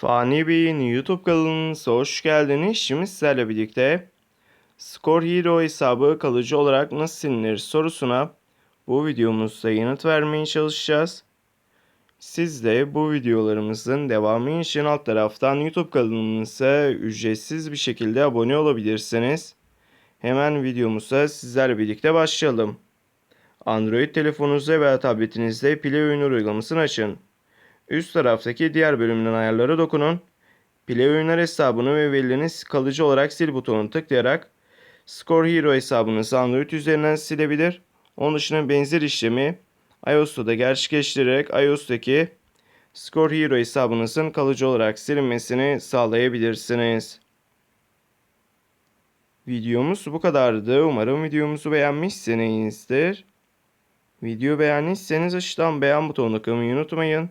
Fani Bey'in YouTube kanalınıza hoş geldiniz. Şimdi sizlerle birlikte Score Hero hesabı kalıcı olarak nasıl silinir sorusuna bu videomuzda yanıt vermeye çalışacağız. Siz de bu videolarımızın devamı için alt taraftan YouTube kanalımıza ücretsiz bir şekilde abone olabilirsiniz. Hemen videomuza sizlerle birlikte başlayalım. Android telefonunuzda veya tabletinizde Play oyunu uygulamasını açın. Üst taraftaki diğer bölümden ayarlara dokunun. Play oyunlar hesabını ve verileriniz kalıcı olarak sil butonunu tıklayarak Score Hero hesabınızı Android üzerinden silebilir. Onun dışında benzer işlemi iOS'ta da gerçekleştirerek iOS'taki Score Hero hesabınızın kalıcı olarak silinmesini sağlayabilirsiniz. Videomuz bu kadardı. Umarım videomuzu beğenmişsinizdir. Video beğendiyseniz aşağıdan beğen butonuna kılmayı unutmayın.